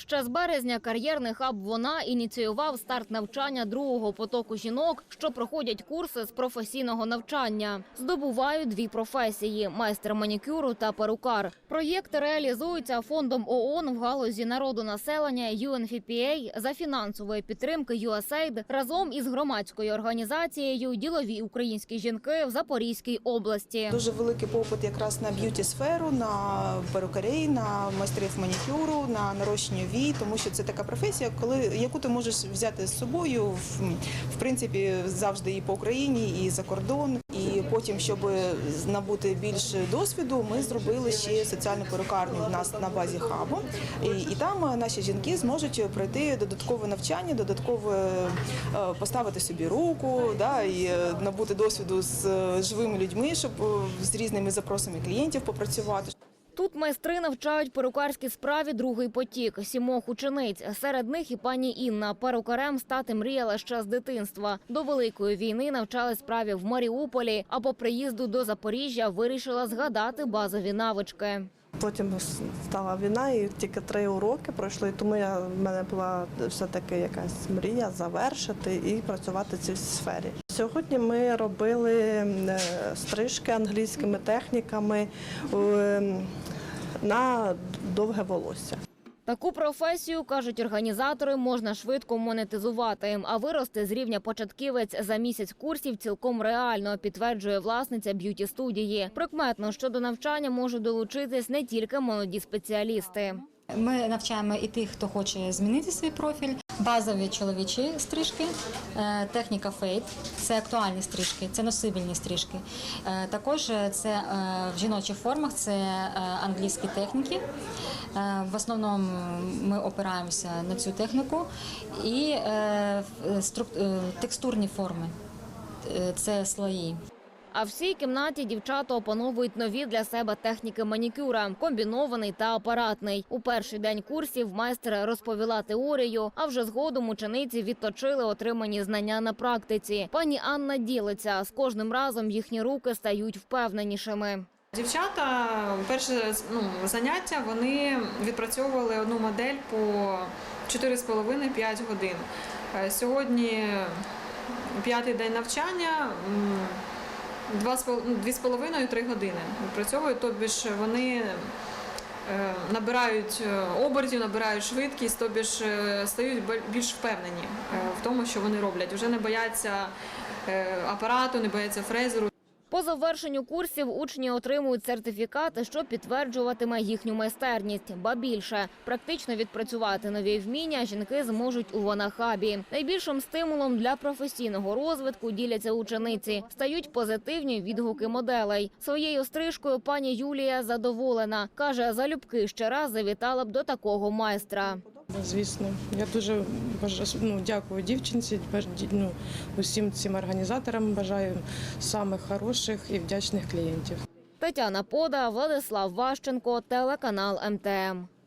Ще з березня кар'єрний хаб вона ініціював старт навчання другого потоку жінок, що проходять курси з професійного навчання. Здобувають дві професії: майстер манікюру та перукар. Проєкт реалізується фондом ООН в галузі народонаселення UNFPA за фінансової підтримки USAID разом із громадською організацією Ділові українські жінки в Запорізькій області. Дуже великий попит якраз на б'юті сферу, на перукарей, на майстрів манікюру, на нарощення вій, тому що це така професія, коли яку ти можеш взяти з собою в, в принципі завжди і по Україні, і за кордон. І потім, щоб набути більше досвіду, ми зробили ще соціальну перукарню в нас на базі хабу. І, і там наші жінки зможуть пройти додаткове навчання, додатково е, поставити собі руку, да, і е, набути досвіду з е, живими людьми, щоб з різними запросами клієнтів попрацювати. Тут майстри навчають перукарській справі другий потік сімох учениць. Серед них і пані Інна. Перукарем стати мріяла ще з дитинства. До великої війни навчалась справі в Маріуполі. А по приїзду до Запоріжжя вирішила згадати базові навички. Потім стала війна, і тільки три уроки пройшли. Тому я в мене була все таки якась мрія завершити і працювати в цій сфері. Сьогодні ми робили е, стрижки англійськими техніками е, на довге волосся. Таку професію кажуть організатори, можна швидко монетизувати. А вирости з рівня початківець за місяць курсів цілком реально, підтверджує власниця б'юті студії. Прикметно, що до навчання можуть долучитись не тільки молоді спеціалісти. Ми навчаємо і тих, хто хоче змінити свій профіль. Базові чоловічі стрижки, е, техніка фейт це актуальні стрижки, це носибельні стрижки. Е, Також е, це в жіночих формах це англійські техніки. В основному ми опираємося на цю техніку і текстурні форми це слої. А в цій кімнаті дівчата опановують нові для себе техніки манікюра, комбінований та апаратний. У перший день курсів майстер розповіла теорію, а вже згодом учениці відточили отримані знання на практиці. Пані Анна ділиться з кожним разом їхні руки стають впевненішими. Дівчата перше ну, заняття вони відпрацьовували одну модель по 4,5-5 годин. Е, Сьогодні п'ятий день навчання. М, два з пол- ну, години відпрацьовують, тобі ж вони е, набирають е, обертів, набирають швидкість, тобі ж е, стають більш впевнені в тому, що вони роблять. Вже не бояться апарату, не бояться фрезеру. По завершенню курсів учні отримують сертифікати, що підтверджуватиме їхню майстерність. Ба більше практично відпрацювати нові вміння жінки зможуть у Ванахабі. Найбільшим стимулом для професійного розвитку діляться учениці. Стають позитивні відгуки моделей. Своєю стрижкою пані Юлія задоволена. каже, залюбки ще раз завітала б до такого майстра. Звісно, я дуже ну, дякую дівчинці, ну, усім цим організаторам. Бажаю самих хороших і вдячних клієнтів. Тетяна Пода, Владислав Ващенко, телеканал МТМ.